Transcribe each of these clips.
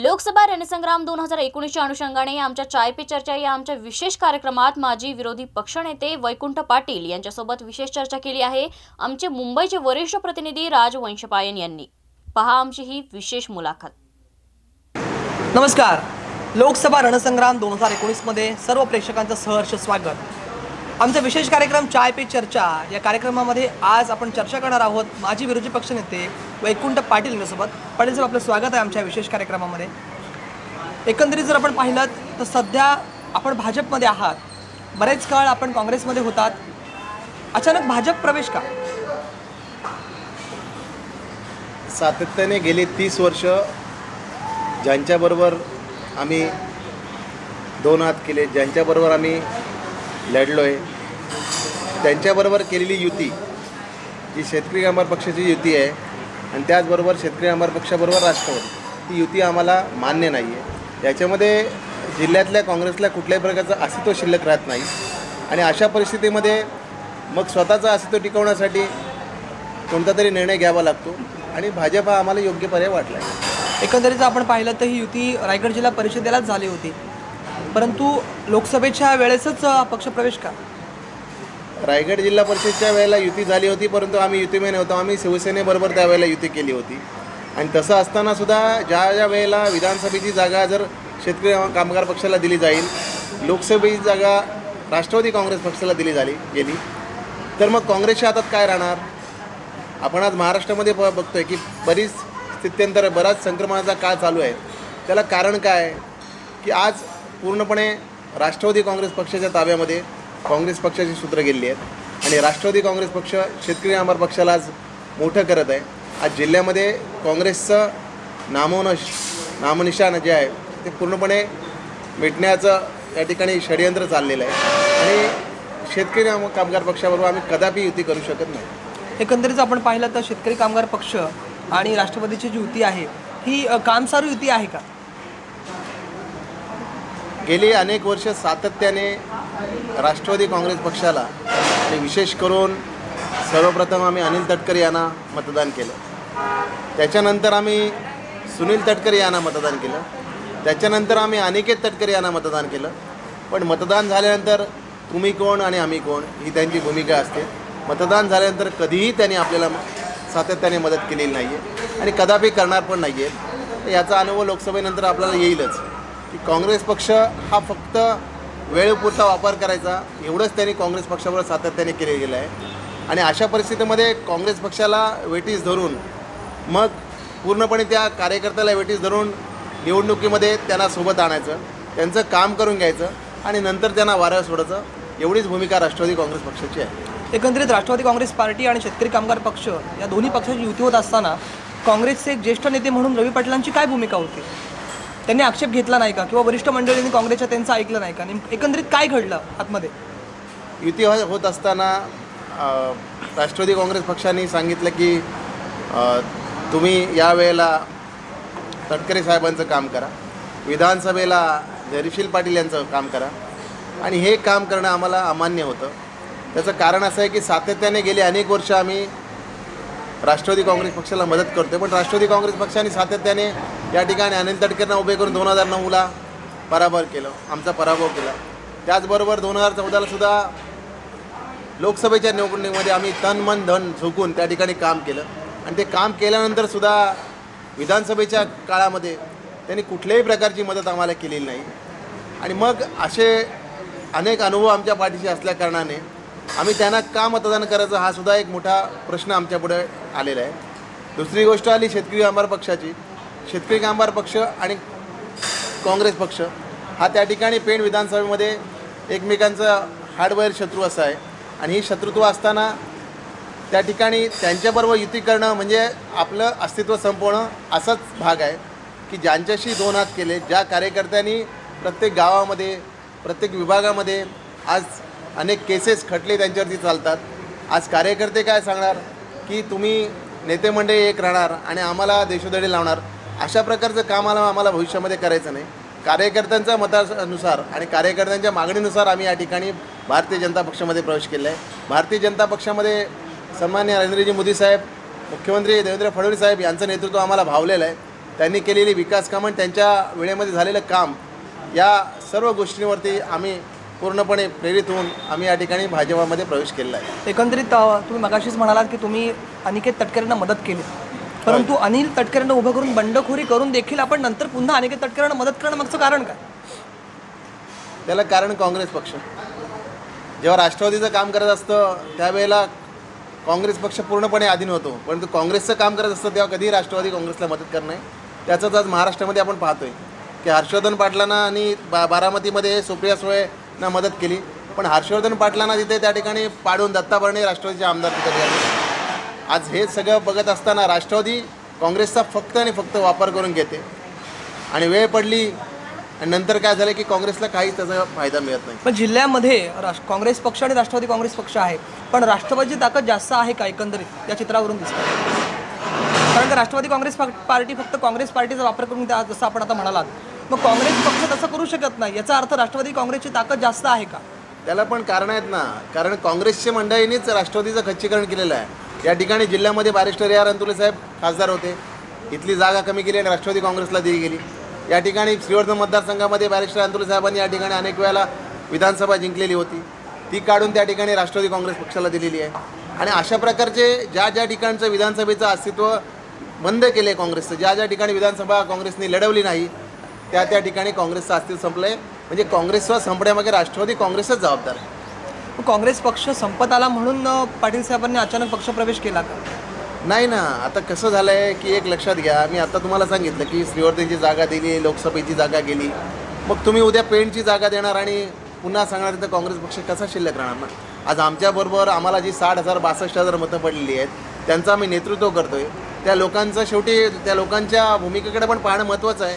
लोकसभा रणसंग्राम दोन हजार एकोणीसच्या अनुषंगाने आमच्या चाय पे चर्चा या आमच्या विशेष कार्यक्रमात माजी विरोधी पक्षनेते वैकुंठ पाटील यांच्यासोबत विशेष चर्चा केली आहे. आमचे मुंबईचे वरिष्ठ प्रतिनिधी राज वंशपायन यांनी. पहा आमची ही विशेष मुलाखत. नमस्कार. लोकसभा रणसंग्राम दोन हजार एकोणीसमध्ये सर्व प्रेक्षकांचं सहर्ष स्वागत. आमचा विशेष कार्यक्रम चाय पे चर्चा. या कार्यक्रमामध्ये आज आपण चर्चा करणार आहोत माजी विरोधी पक्षनेते वैकुंठ पाटील यांच्यासोबत. पाटील साहेब आपलं स्वागत आहे आमच्या विशेष कार्यक्रमामध्ये. एकंदरीत जर आपण पाहिलं तर सध्या आपण भाजपमध्ये आहात. बरेच काळ आपण काँग्रेसमध्ये होतात. अचानक भाजप प्रवेश का? सातत्याने गेली तीस वर्ष ज्यांच्याबरोबर आम्ही दोन हात केले ज्यांच्याबरोबर आम्ही लढलो आहे त्यांच्याबरोबर केलेली युती जी शेतकरी कामगार पक्षाची युती आहे आणि त्याचबरोबर शेतकरी कामगार पक्षाबरोबर राष्ट्रवादी ती युती आम्हाला मान्य नाही आहे. याच्यामध्ये जिल्ह्यातल्या काँग्रेसला कुठल्याही प्रकारचं अस्तित्व शिल्लक राहत नाही आणि अशा परिस्थितीमध्ये मग स्वतःचं अस्तित्व टिकवण्यासाठी कोणता तरी निर्णय घ्यावा लागतो आणि भाजप हा आम्हाला योग्य पर्याय वाटला आहे एकंदरीत आपण पाहिलं तर ही युती रायगड जिल्हा परिषदेलाच झाली होती. परंतु लोकसभेच्या वेळेसच पक्षप्रवेश का? रायगड जिल्हा परिषदच्या वेळेला युती झाली होती परंतु आम्ही युतीमध्ये नव्हतो. आम्ही शिवसेनेबरोबर त्यावेळेला युती केली होती. आणि तसं असतानासुद्धा ज्या ज्या वेळेला विधानसभेची जागा जर शेतकरी कामगार पक्षाला दिली जाईल लोकसभेची जागा राष्ट्रवादी काँग्रेस पक्षाला दिली झाली गेली तर मग काँग्रेसच्या हातात काय राहणार? आपण आज महाराष्ट्रामध्ये ब बघतोय की बरीच स्थित्यंतर बराच संक्रमणाचा काळ चालू आहे. त्याला कारण काय? की आज पूर्णपणे राष्ट्रवादी काँग्रेस पक्षाच्या ताब्यामध्ये काँग्रेस पक्षाची सूत्र गेलेली आहेत. आणि राष्ट्रवादी काँग्रेस पक्ष शेतकरी आमदार पक्षाला आज मोठं करत आहे. आज जिल्ह्यामध्ये काँग्रेसचं नामोनश नामनिशाण जे आहे ते पूर्णपणे मिटण्याचं या ठिकाणी षडयंत्र चाललेलं आहे. आणि शेतकरी कामगार पक्षाबरोबर आम्ही कदापि युती करू शकत नाही. एकंदरीत आपण पाहिलं तर शेतकरी कामगार पक्ष आणि राष्ट्रवादीची जी युती आहे ही कामसारू युती आहे का? गेली अनेक वर्ष सातत्याने राष्ट्रवादी काँग्रेस पक्षाला आणि विशेष करून सर्वप्रथम आम्ही अनिल तटकरे यांना मतदान केलं. त्याच्यानंतर आम्ही सुनील तटकरे यांना मतदान केलं. त्याच्यानंतर आम्ही अनिकेत तटकरे यांना मतदान केलं. पण मतदान झाल्यानंतर तुम्ही कोण आणि आम्ही कोण ही त्यांची भूमिका असते. मतदान झाल्यानंतर कधीही त्यांनी आपल्याला सातत्याने मदत केलेली नाही आहे आणि कदापि करणार पण नाही आहे याचा अनुभव लोकसभेनंतर आपल्याला येईलच. की काँग्रेस पक्ष हा फक्त वेळेपुरता वापर करायचा. एवढंच त्यांनी काँग्रेस पक्षाबरोबर सातत्याने केले गेलं आहे. आणि अशा परिस्थितीमध्ये काँग्रेस पक्षाला वेटीस धरून मग पूर्णपणे त्या कार्यकर्त्याला वेटीस धरून निवडणुकीमध्ये त्यांना सोबत आणायचं त्यांचं काम करून घ्यायचं आणि नंतर त्यांना वाऱ्यावर सोडायचं एवढीच भूमिका राष्ट्रवादी काँग्रेस पक्षाची आहे. एकंदरीत राष्ट्रवादी काँग्रेस पार्टी आणि शेतकरी कामगार पक्ष या दोन्ही पक्षाची युती होत असताना काँग्रेसचे ज्येष्ठ नेते म्हणून रवी पाटलांची काय भूमिका होती? त्यांनी आक्षेप घेतला नाही का? किंवा वरिष्ठ मंडळींनी काँग्रेसच्या त्यांचं ऐकलं नाही का? नेमकं एकंदरीत काय घडलं आतमध्ये? युती हो- होत असताना अ, राष्ट्रवादी काँग्रेस पक्षाने सांगितलं की अ, तुम्ही यावेळेला तटकरे साहेबांचं काम करा विधानसभेला धैर्यशील पाटील यांचं काम करा. आणि हे काम करणं आम्हाला अमान्य होतं. त्याचं कारण असं आहे की सातत्याने गेली अनेक वर्ष आम्ही राष्ट्रवादी काँग्रेस पक्षाला मदत करतो पण राष्ट्रवादी काँग्रेस पक्षाने सातत्याने या ठिकाणी अनिल तटकरना उभे करून दोन हजार नऊला पराभव केलं आमचा पराभव केला. त्याचबरोबर दोन हजार चौदाला सुद्धा लोकसभेच्या निवडणुकीमध्ये आम्ही तन मन धन झोकून त्या ठिकाणी काम केलं. आणि ते काम केल्यानंतर सुद्धा विधानसभेच्या काळामध्ये त्यांनी कुठल्याही प्रकारची मदत आम्हाला केलेली नाही. आणि मग असे अनेक अनुभव आमच्या पाठीशी असल्याकारणाने आम्ही त्यांना का मतदान करायचं हा सुद्धा एक मोठा प्रश्न आमच्यापुढे आलेला आहे. दुसरी गोष्ट आली शेतकरी व्यापार पक्षाची. शेतकरी कामगार पक्ष आणि काँग्रेस पक्ष हा त्या ठिकाणी पेण विधानसभेमध्ये एकमेकांचा हार्डवेअर शत्रू असा आहे. आणि ही शत्रुत्व असताना त्या ठिकाणी त्यांच्याबरोबर युती करणं म्हणजे आपलं अस्तित्व संपवणं असाच भाग आहे की ज्यांच्याशी दोन हात केले ज्या कार्यकर्त्यांनी प्रत्येक गावामध्ये प्रत्येक विभागामध्ये आज अनेक केसेस खटले त्यांच्यावरती चालतात. आज कार्यकर्ते काय सांगणार की तुम्ही नेते मंडळी एक राहणार आणि आम्हाला देशोधडी लावणार. अशा प्रकारचं काम आम्हाला आम्हाला भविष्यामध्ये करायचं नाही. कार्यकर्त्यांच्या मतानुसार आणि कार्यकर्त्यांच्या मागणीनुसार आम्ही या ठिकाणी भारतीय जनता पक्षामध्ये प्रवेश केला आहे भारतीय जनता पक्षामध्ये सन्मान्य नरेंद्रजी मोदी साहेब मुख्यमंत्री देवेंद्र फडणवीस साहेब यांचं नेतृत्व आम्हाला भावलेलं आहे. त्यांनी केलेली विकास कामं आणि त्यांच्या वेळेमध्ये झालेलं काम या सर्व गोष्टींवरती आम्ही पूर्णपणे प्रेरित होऊन आम्ही या ठिकाणी भाजपामध्ये प्रवेश केलेला आहे. एकंदरीत तुम्ही मगाशीच म्हणालात की तुम्ही अनिकेत तटकरेंना मदत केली. परंतु अनिल तटकरेंना उभं करून बंडखोरी करून देखील आपण नंतर पुन्हा अनेक तटकरांना मदत करणं मागचं कारण काय? त्याला कारण काँग्रेस पक्ष. जेव्हा राष्ट्रवादीचं काम करत असतं त्यावेळेला काँग्रेस पक्ष पूर्णपणे अधीन होतो. परंतु काँग्रेसचं काम करत असतं तेव्हा कधीही राष्ट्रवादी काँग्रेसला मदत करणं आहे त्याचंच आज महाराष्ट्रामध्ये आपण पाहतोय की हर्षवर्धन पाटलांना आणि बा बारामतीमध्ये सुप्रिया सुळेंना मदत केली. पण हर्षवर्धन पाटलांना तिथे त्या ठिकाणी पाडून दत्ता भरणे राष्ट्रवादीचे आमदार तिथे आज हे सगळं बघत असताना राष्ट्रवादी काँग्रेसचा फक्त आणि फक्त वापर करून घेते. आणि वेळ पडली आणि नंतर काय झालं की काँग्रेसला काही त्याचा फायदा मिळत नाही. पण जिल्ह्यामध्ये राष्ट्र काँग्रेस पक्ष आणि राष्ट्रवादी काँग्रेस पक्ष आहे. पण राष्ट्रवादीची ताकद जास्त आहे का एकंदरीत? या चित्रावरून दिसतं. कारण का राष्ट्रवादी काँग्रेस पार्टी फक्त काँग्रेस पार्टीचा वापर करून त्या जसं आपण आता म्हणालात. मग काँग्रेस पक्ष तसं करू शकत नाही. याचा अर्थ राष्ट्रवादी काँग्रेसची ताकद जास्त आहे का? त्याला पण कारण आहेत ना. कारण काँग्रेसच्या मंडळींनीच राष्ट्रवादीचं खच्चीकरण केलेलं आहे. या ठिकाणी जिल्ह्यामध्ये बॅरिस्टर या आर अंतुले साहेब खासदार होते. इथली जागा कमी केली आणि राष्ट्रवादी काँग्रेसला दिली गेली. या ठिकाणी श्रीवर्धन मतदारसंघामध्ये बॅरिस्टर अंतुले साहेबांनी या ठिकाणी अनेक वेळेला विधानसभा जिंकलेली होती. ती काढून त्या ठिकाणी राष्ट्रवादी काँग्रेस पक्षाला दिलेली आहे. आणि अशा प्रकारचे ज्या ज्या ठिकाणचं विधानसभेचं अस्तित्व बंद केले काँग्रेसचं ज्या ज्या ठिकाणी विधानसभा काँग्रेसने लढवली नाही त्या त्या ठिकाणी काँग्रेसचं अस्तित्व संपलं आहे म्हणजे काँग्रेसचं संपण्यामागे राष्ट्रवादी काँग्रेसच जबाबदार आहे. काँग्रेस पक्ष संपत आला म्हणून पाटील साहेबांनी अचानक पक्षप्रवेश केला का? नाही ना आता कसं झालं आहे की एक लक्षात घ्या मी आता तुम्हाला सांगितलं की श्रीवर्धनची जागा दिली लोकसभेची जागा गेली. मग तुम्ही उद्या पेंटची जागा देणार आणि पुन्हा सांगणार तर काँग्रेस पक्ष कसा शिल्लक राहणार ना? आज आमच्याबरोबर आम्हाला जी साठ हजार बासष्ट हजार मतं पडलेली आहेत त्यांचं आम्ही नेतृत्व करतोय. त्या लोकांचं शेवटी त्या लोकांच्या भूमिकेकडे पण पाहणं महत्त्वाचं आहे.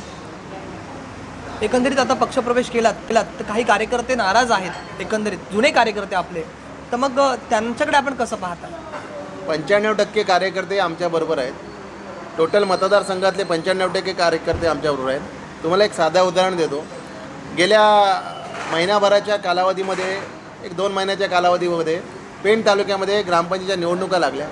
एकंदरीत आता पक्षप्रवेश केलात केलात तर काही कार्यकर्ते नाराज आहेत एकंदरीत जुने कार्यकर्ते आपले. तर मग त्यांच्याकडे आपण कसं पाहता? पंच्याण्णव टक्के कार्यकर्ते आमच्याबरोबर आहेत. टोटल मतदारसंघातले पंच्याण्णव टक्के कार्यकर्ते आमच्याबरोबर आहेत. तुम्हाला एक साधं उदाहरण देतो. गेल्या महिनाभराच्या कालावधीमध्ये एक दोन महिन्याच्या कालावधीमध्ये पेण तालुक्यामध्ये ग्रामपंचायतीच्या निवडणुका लागल्या.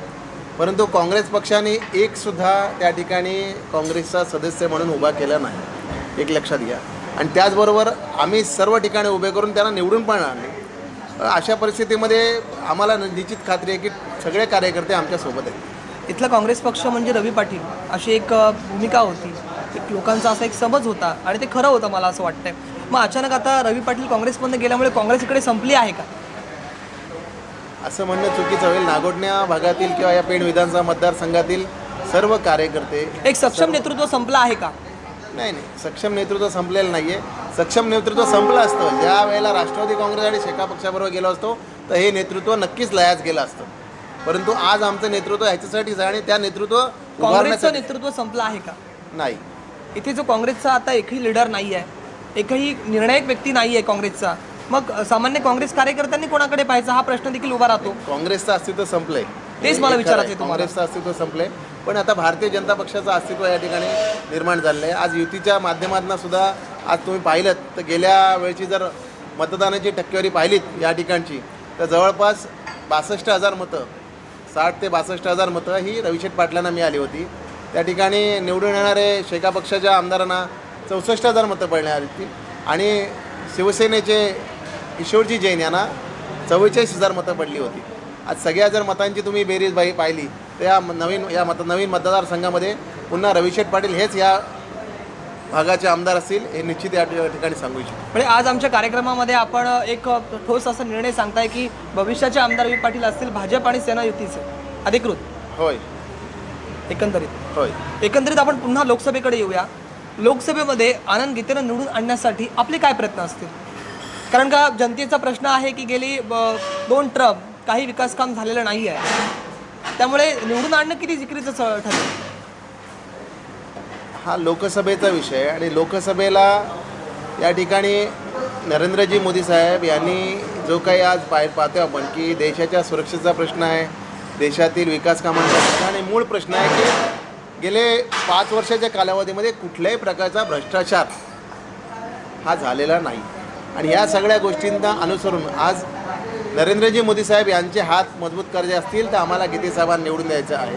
परंतु काँग्रेस पक्षाने एकसुद्धा त्या ठिकाणी काँग्रेसचा सदस्य म्हणून उभा केला नाही. एक लक्षात घ्या. आणि त्याचबरोबर आम्ही सर्व ठिकाणी उभे करून त्यांना निवडून पण आणले. अशा परिस्थितीमध्ये आम्हाला निश्चित खात्री आहे की सगळे कार्यकर्ते आमच्यासोबत आहेत. इथला काँग्रेस पक्ष म्हणजे रवी पाटील अशी एक भूमिका होती. एक लोकांचा असा एक समज होता आणि ते खरं होतं मला असं वाटतंय. मग अचानक आता रवी पाटील काँग्रेसमधून गेल्यामुळे काँग्रेस इकडे संपली आहे का? असं म्हणणं चुकीचं होईल. नागोठण्या भागातील किंवा या पेण विधानसभा मतदारसंघातील सर्व कार्यकर्ते एक सक्षम नेतृत्व संपलं आहे का? नाही नाही. सक्षम नेतृत्व संपलेलं नाही आहे सक्षम नेतृत्व संपलं असतं. ज्या वेळेला राष्ट्रवादी काँग्रेस आणि शेका पक्षाबरोबर गेलो असतो तर हे नेतृत्व नक्कीच लयाच गेलं असतं. परंतु आज आमचं नेतृत्व ह्याच्यासाठीच आहे आणि त्या नेतृत्व काँग्रेसचं नेतृत्व संपलं आहे का? नाही. इथे जो काँग्रेसचा आता एकही लीडर नाही आहे एकही निर्णायक व्यक्ती नाही आहे काँग्रेसचा मग सामान्य काँग्रेस कार्यकर्त्यांनी कोणाकडे पाहायचा? हा प्रश्न देखील उभा राहतो. काँग्रेसचं अस्तित्व संपलंय. तेच मला विचारायचं तुम्हाला. काँग्रेसचं अस्तित्व संपलंय पण आता भारतीय जनता पक्षाचं अस्तित्व या ठिकाणी निर्माण झालेलं आहे आज युतीच्या माध्यमातून सुद्धा आज तुम्ही पाहिलं तर गेल्या वेळची जर मतदानाची टक्केवारी पाहिलीत या ठिकाणची तर जवळपास बासष्ट हजार मतं साठ ते बासष्ट हजार मतं ही रविशेठ पाटलांना मिळाली होती. त्या ठिकाणी निवडून येणारे शेका पक्षाच्या आमदारांना चौसष्ट हजार मतं पडण्यात आली आणि शिवसेनेचे ईश्वरजी जैन यांना चव्वेचाळीस हजार मतं पडली होती. आज सगळ्या जर मतांची तुम्ही बेरीज बाई पाहिली तर या नवीन या मत नवीन मतदारसंघामध्ये पुन्हा रविशेठ पाटील हेच या भागाचे आमदार असतील हे निश्चित या ठिकाणी सांगू इच्छितो. म्हणजे आज आमच्या कार्यक्रमामध्ये आपण एक ठोस असा निर्णय सांगताय की भविष्याचे आमदार रवी पाटील असतील भाजप आणि सेना युतीचे. अधिकृत. होय. एकंदरीत. होय. एकंदरीत आपण पुन्हा लोकसभेकडे येऊया. लोकसभेमध्ये आनंद गीतेनं निवडून आणण्यासाठी आपले काय प्रयत्न असतील? कारण का जनतेचा प्रश्न आहे की गेली दोन ट्रम काही विकास काम झालेलं नाही आहे त्यामुळे निवडून आणणं किती जिकरीचं स- ठरेल? हा लोकसभेचा विषय आणि लोकसभेला या ठिकाणी नरेंद्रजी मोदी साहेब यांनी जो काही आज बाहेर पाहतो आपण की देशाच्या सुरक्षेचा प्रश्न आहे देशातील विकास कामांचा प्रश्न आणि मूळ प्रश्न आहे की गेले पाच वर्षाच्या कालावधीमध्ये कुठल्याही प्रकारचा भ्रष्टाचार हा झालेला नाही. आणि या सगळ्या गोष्टींना अनुसरून आज नरेंद्रजी मोदी साहेब यांचे हात मजबूत करायचे असतील तर आम्हाला गीते साहेबांना निवडून द्यायचं आहे.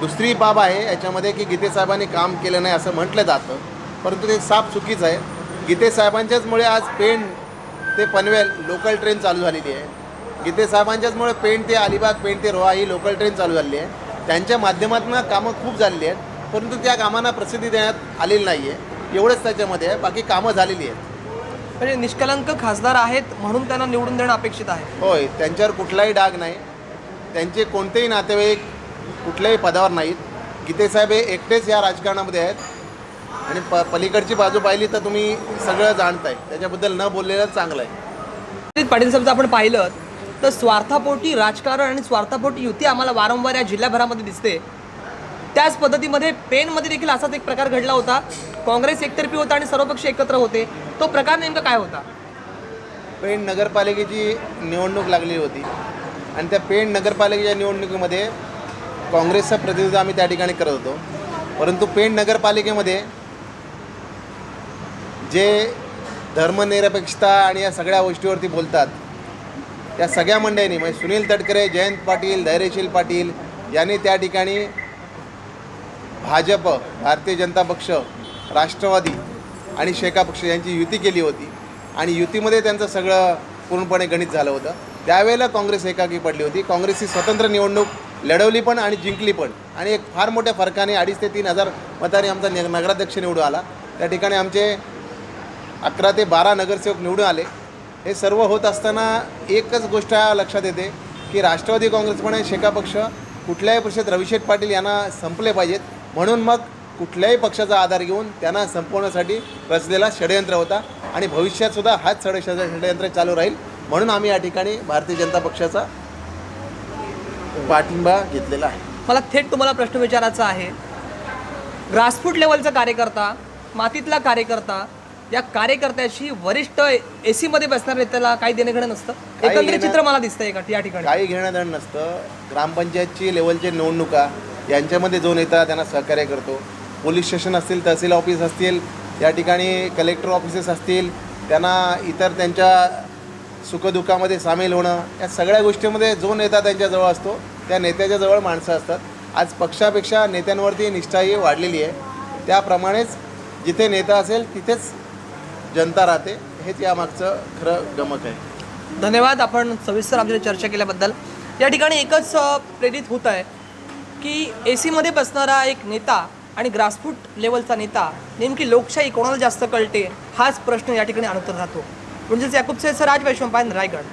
दुसरी बाब आहे याच्यामध्ये की गीते साहेबांनी काम केलं नाही असं म्हटलं जातं. परंतु ते साफ चुकीचं आहे. गीते साहेबांच्याचमुळे आज पेण ते पनवेल लोकल ट्रेन चालू झालेली आहे. गीते साहेबांच्याचमुळे पेण ते अलिबाग पेण ते रोहा ही लोकल ट्रेन चालू झालेली आहे. त्यांच्या माध्यमातून कामं खूप झालेली आहेत. परंतु त्या कामांना प्रसिद्धी देण्यात आलेली नाही आहे एवढंच त्याच्यामध्ये आहे. बाकी कामं झालेली आहेत. म्हणजे निष्कलंक खासदार आहेत म्हणून त्यांना निवडून देणं अपेक्षित आहे. होय त्यांच्यावर कुठलाही डाग नाही. त्यांचे कोणतेही नातेवाईक कुठल्याही पदावर नाहीत. गीतेसाहेब हे एकटेच या राजकारणामध्ये आहेत. आणि प पलीकडची बाजू पाहिली तर तुम्ही सगळं जाणताय. त्याच्याबद्दल न बोललेलं चांगलं आहे. पाटील साहेबचं आपण पाहिलं तर स्वार्थापोटी राजकारण आणि स्वार्थापोटी युती आम्हाला वारंवार या जिल्ह्याभरामध्ये दिसते. त्याच पद्धतीमध्ये पेनमध्ये देखील असाच एक प्रकार घडला होता. काँग्रेस एकतर्फी होता आणि सर्व पक्ष एकत्र होते. तो प्रकार नेमका काय होता? पेण नगरपालिकेची निवडणूक लागली होती. आणि त्या पेण नगरपालिकेच्या निवडणुकीमध्ये काँग्रेसचं प्रतिनिधित्व आम्ही त्या ठिकाणी करत होतो. परंतु पेण नगरपालिकेमध्ये जे धर्मनिरपेक्षता आणि या सगळ्या गोष्टीवरती बोलतात त्या सगळ्या मंडळींनी म्हणजे सुनील तटकरे जयंत पाटील धैर्यशील पाटील यांनी त्या ठिकाणी भाजप भारतीय जनता पक्ष राष्ट्रवादी आणि शेका पक्ष यांची युती केली होती. आणि युतीमध्ये त्यांचं सगळं पूर्णपणे गणित झालं होतं. त्यावेळेला काँग्रेस एकाकी पडली होती. काँग्रेसची स्वतंत्र निवडणूक लढवली पण आणि जिंकली पण. आणि एक फार मोठ्या फरकाने अडीच ते तीन हजार मतांनी आमचा नगराध्यक्ष निवडून आला. त्या ठिकाणी आमचे अकरा ते बारा नगरसेवक निवडून आले. हे सर्व होत असताना एकच गोष्ट लक्षात येते की राष्ट्रवादी काँग्रेस पण शेका पक्ष कुठल्याही परिषदेत रविशेठ पाटील यांना संपले पाहिजेत. म्हणून मग कुठल्याही पक्षाचा आधार घेऊन त्यांना संपवण्यासाठी रचलेला षडयंत्र होता आणि भविष्यात सुद्धा हाच षड षड- षडयंत्र चालू राहील म्हणून आम्ही या ठिकाणी भारतीय जनता पक्षाचा पाठिंबा घेतलेला आहे. मला थेट तुम्हाला प्रश्न विचारायचा आहे. ग्रासरूट लेवलचा कार्यकर्ता मातीतला कार्यकर्ता या कार्यकर्त्याशी वरिष्ठ ए सीमध्ये बसणाऱ्या नेत्याला काही देणं घेणं नसतं एकंदरीत चित्र मला दिसतंय का या ठिकाणी? काही घेणं देणं नसतं. ग्रामपंचायतची लेवलच्या निवडणुका यांच्यामध्ये जो नेता त्यांना सहकार्य करतो पोलीस स्टेशन असतील तहसील ऑफिस असतील या ठिकाणी कलेक्टर ऑफिसेस असतील त्यांना इतर त्यांच्या सुखदुःखामध्ये सामील होणं या सगळ्या गोष्टीमध्ये जो नेता त्यांच्याजवळ असतो त्या नेत्याच्या जवळ माणसं असतात. आज पक्षापेक्षा नेत्यांवरती निष्ठा ही वाढलेली आहे. त्याप्रमाणेच जिथे नेता असेल तिथेच जनता राहते. हेच यामागचं खरं गमक आहे. धन्यवाद. आपण सविस्तर आमच्या चर्चा केल्याबद्दल. या ठिकाणी एकच प्रेरित होत आहे की ए सीमध्ये बसणारा एक नेता आणि ग्रासरूट लेवलचा नेता नेमकी लोकशाही कोणाला जास्त कळते? हाच प्रश्न या ठिकाणी अनुत्तर राहतो म्हणजेच याकूब सर राज वैश्वपायन रायगड.